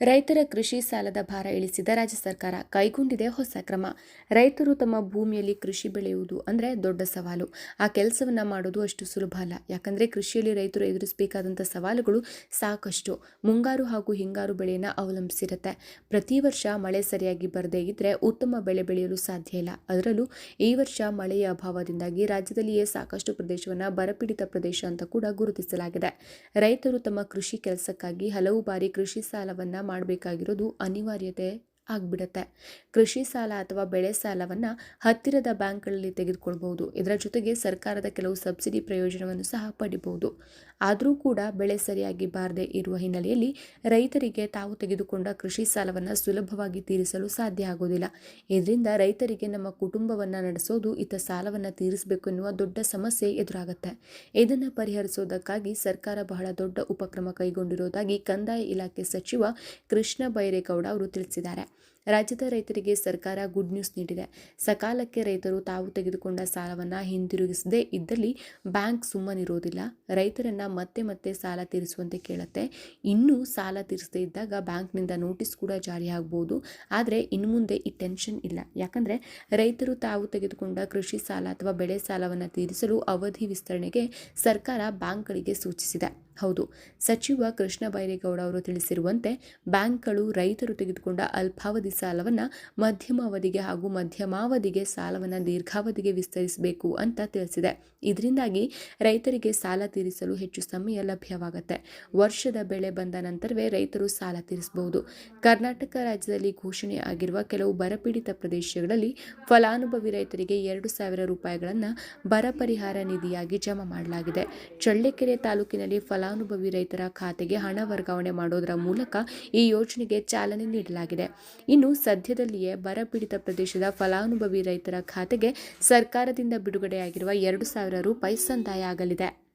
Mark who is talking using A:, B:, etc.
A: ರೈತರ ಕೃಷಿ ಸಾಲದ ಭಾರ ಇಳಿಸಿದ ರಾಜ್ಯ ಸರ್ಕಾರ ಕೈಗೊಂಡಿದೆ ಹೊಸ ಕ್ರಮ. ರೈತರು ತಮ್ಮ ಭೂಮಿಯಲ್ಲಿ ಕೃಷಿ ಬೆಳೆಯುವುದು ಅಂದರೆ ದೊಡ್ಡ ಸವಾಲು. ಆ ಕೆಲಸವನ್ನು ಮಾಡೋದು ಅಷ್ಟು ಸುಲಭ ಅಲ್ಲ. ಯಾಕಂದರೆ ಕೃಷಿಯಲ್ಲಿ ರೈತರು ಎದುರಿಸಬೇಕಾದಂಥ ಸವಾಲುಗಳು ಸಾಕಷ್ಟು. ಮುಂಗಾರು ಹಾಗೂ ಹಿಂಗಾರು ಬೆಳೆಯನ್ನು ಅವಲಂಬಿಸಿರುತ್ತೆ. ಪ್ರತಿ ವರ್ಷ ಮಳೆ ಸರಿಯಾಗಿ ಬರದೇ ಇದ್ದರೆ ಉತ್ತಮ ಬೆಳೆ ಬೆಳೆಯಲು ಸಾಧ್ಯ ಇಲ್ಲ. ಅದರಲ್ಲೂ ಈ ವರ್ಷ ಮಳೆಯ ಅಭಾವದಿಂದಾಗಿ ರಾಜ್ಯದಲ್ಲಿಯೇ ಸಾಕಷ್ಟು ಪ್ರದೇಶವನ್ನು ಬರಪೀಡಿತ ಪ್ರದೇಶ ಅಂತ ಕೂಡ ಗುರುತಿಸಲಾಗಿದೆ. ರೈತರು ತಮ್ಮ ಕೃಷಿ ಕೆಲಸಕ್ಕಾಗಿ ಹಲವು ಬಾರಿ ಕೃಷಿ ಸಾಲವನ್ನ ಮಾಡಬೇಕಾಗಿರೋದು ಅನಿವಾರ್ಯತೆ ಆಗ್ಬಿಡುತ್ತೆ. ಕೃಷಿ ಸಾಲ ಅಥವಾ ಬೆಳೆ ಸಾಲವನ್ನು ಹತ್ತಿರದ ಬ್ಯಾಂಕ್ಗಳಲ್ಲಿ ತೆಗೆದುಕೊಳ್ಬಹುದು. ಇದರ ಜೊತೆಗೆ ಸರ್ಕಾರದ ಕೆಲವು ಸಬ್ಸಿಡಿ ಪ್ರಯೋಜನವನ್ನು ಸಹ ಪಡಿಬಹುದು. ಆದರೂ ಕೂಡ ಬೆಳೆ ಸರಿಯಾಗಿ ಬಾರದೆ ಇರುವ ಹಿನ್ನೆಲೆಯಲ್ಲಿ ರೈತರಿಗೆ ತಾವು ತೆಗೆದುಕೊಂಡ ಕೃಷಿ ಸಾಲವನ್ನು ಸುಲಭವಾಗಿ ತೀರಿಸಲು ಸಾಧ್ಯ ಆಗೋದಿಲ್ಲ. ಇದರಿಂದ ರೈತರಿಗೆ ನಮ್ಮ ಕುಟುಂಬವನ್ನು ನಡೆಸೋದು, ಇತ ಸಾಲವನ್ನು ತೀರಿಸಬೇಕು ಎನ್ನುವ ದೊಡ್ಡ ಸಮಸ್ಯೆ ಎದುರಾಗುತ್ತೆ. ಇದನ್ನು ಪರಿಹರಿಸೋದಕ್ಕಾಗಿ ಸರ್ಕಾರ ಬಹಳ ದೊಡ್ಡ ಉಪಕ್ರಮ ಕೈಗೊಂಡಿರುವುದಾಗಿ ಕಂದಾಯ ಇಲಾಖೆ ಸಚಿವ ಕೃಷ್ಣ ಬೈರೇಗೌಡ ಅವರು ತಿಳಿಸಿದ್ದಾರೆ. ರಾಜ್ಯದ ರೈತರಿಗೆ ಸರ್ಕಾರ ಗುಡ್ ನ್ಯೂಸ್ ನೀಡಿದೆ. ಸಕಾಲಕ್ಕೆ ರೈತರು ತಾವು ತೆಗೆದುಕೊಂಡ ಸಾಲವನ್ನು ಹಿಂದಿರುಗಿಸದೇ ಇದ್ದಲ್ಲಿ ಬ್ಯಾಂಕ್ ಸುಮ್ಮನಿರೋದಿಲ್ಲ ರೈತರನ್ನ ಮತ್ತೆ ಮತ್ತೆ ಸಾಲ ತೀರಿಸುವಂತೆ ಕೇಳುತ್ತೆ. ಇನ್ನೂ ಸಾಲ ತೀರಿಸದೇ ಇದ್ದಾಗ ಬ್ಯಾಂಕ್ನಿಂದ ನೋಟಿಸ್ ಕೂಡ ಜಾರಿಯಾಗಬಹುದು ಆದರೆ ಇನ್ನು ಮುಂದೆ ಈ ಟೆನ್ಷನ್ ಇಲ್ಲ. ಯಾಕಂದರೆ ರೈತರು ತಾವು ತೆಗೆದುಕೊಂಡ ಕೃಷಿ ಸಾಲ ಅಥವಾ ಬೆಳೆ ಸಾಲವನ್ನು ತೀರಿಸಲು ಅವಧಿ ವಿಸ್ತರಣೆಗೆ ಸರ್ಕಾರ ಬ್ಯಾಂಕ್ಗಳಿಗೆ ಸೂಚಿಸಿದೆ. ಹೌದು. ಸಚಿವ ಕೃಷ್ಣ ಬೈರೇಗೌಡ ಅವರು ತಿಳಿಸಿರುವಂತೆ ಬ್ಯಾಂಕ್ಗಳು ರೈತರು ತೆಗೆದುಕೊಂಡ ಅಲ್ಪಾವಧಿ ಸಾಲವನ್ನು ಮಧ್ಯಮ ಅವಧಿಗೆ ಹಾಗೂ ಮಧ್ಯಮಾವಧಿಗೆ ಸಾಲವನ್ನು ದೀರ್ಘಾವಧಿಗೆ ವಿಸ್ತರಿಸಬೇಕು ಅಂತ ತಿಳಿಸಿದೆ. ಇದರಿಂದಾಗಿ ರೈತರಿಗೆ ಸಾಲ ತೀರಿಸಲು ಹೆಚ್ಚು ಸಮಯ ಲಭ್ಯವಾಗುತ್ತೆ. ವರ್ಷದ ಬೆಳೆ ಬಂದ ನಂತರವೇ ರೈತರು ಸಾಲ ತೀರಿಸಬಹುದು. ಕರ್ನಾಟಕ ರಾಜ್ಯದಲ್ಲಿ ಘೋಷಣೆ ಆಗಿರುವ ಕೆಲವು ಬರಪೀಡಿತ ಪ್ರದೇಶಗಳಲ್ಲಿ ಫಲಾನುಭವಿ ರೈತರಿಗೆ ಎರಡು ಸಾವಿರ ರೂಪಾಯಿಗಳನ್ನು ಬರ ಪರಿಹಾರ ನಿಧಿಯಾಗಿ ಜಮಾ ಮಾಡಲಾಗಿದೆ. ಚಳ್ಳಕೆರೆ ತಾಲೂಕಿನಲ್ಲಿ ಫಲಾನುಭವಿ ರೈತರ ಖಾತೆಗೆ ಹಣ ವರ್ಗಾವಣೆ ಮಾಡೋದರ ಮೂಲಕ ಈ ಯೋಜನೆಗೆ ಚಾಲನೆ ನೀಡಲಾಗಿದೆ. ಇನ್ನು ಸದ್ಯದಲ್ಲಿಯೇ ಬರಪೀಡಿತ ಪ್ರದೇಶದ ಫಲಾನುಭವಿ ರೈತರ ಖಾತೆಗೆ ಸರ್ಕಾರದಿಂದ ಬಿಡುಗಡೆಯಾಗಿರುವ ಎರಡು ಸಾವಿರ ರೂಪಾಯಿ ಸಂದಾಯ ಆಗಲಿದೆ.